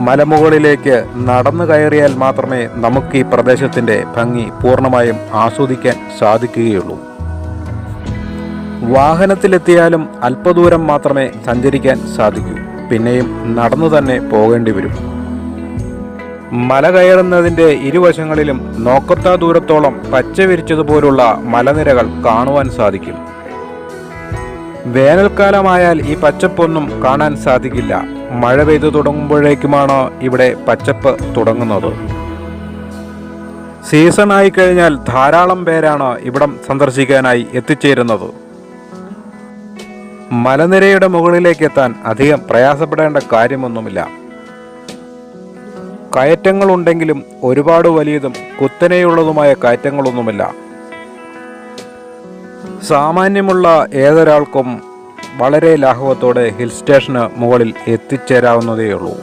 മലമുകളിലേക്ക് നടന്നു കയറിയാൽ മാത്രമേ നമുക്ക് ഈ പ്രദേശത്തിന്റെ ഭംഗി പൂർണമായും ആസ്വദിക്കാൻ സാധിക്കുകയുള്ളൂ. വാഹനത്തിലെത്തിയാലും അല്പദൂരം മാത്രമേ സഞ്ചരിക്കാൻ സാധിക്കൂ. പിന്നെയും നടന്നു തന്നെ പോകേണ്ടി വരും. മല കയറുന്നതിന്റെ ഇരുവശങ്ങളിലും നോക്കത്താ ദൂരത്തോളം പച്ച വിരിച്ചതുപോലുള്ള മലനിരകൾ കാണുവാൻ സാധിക്കും. വേനൽക്കാലമായാൽ ഈ പച്ചപ്പൊന്നും കാണാൻ സാധിക്കില്ല. മഴ പെയ്തു തുടങ്ങുമ്പോഴേക്കുമാണ് ഇവിടെ പച്ചപ്പ് തുടങ്ങുന്നത്. സീസൺ ആയി കഴിഞ്ഞാൽ ധാരാളം പേരാണ് ഇവിടം സന്ദർശിക്കാനായി എത്തിച്ചേരുന്നത്. മലനിരയുടെ മുകളിലേക്ക് എത്താൻ അധികം പ്രയാസപ്പെടേണ്ട കാര്യമൊന്നുമില്ല. കയറ്റങ്ങളുണ്ടെങ്കിലും ഒരുപാട് വലിയതും കുത്തനെയുള്ളതുമായ കയറ്റങ്ങളൊന്നുമില്ല. സാമാന്യമുള്ള ഏതൊരാൾക്കും വളരെ ലാഘവത്തോടെ ഹിൽ സ്റ്റേഷന് മുകളിൽ എത്തിച്ചേരാവുന്നതേയുള്ളൂ.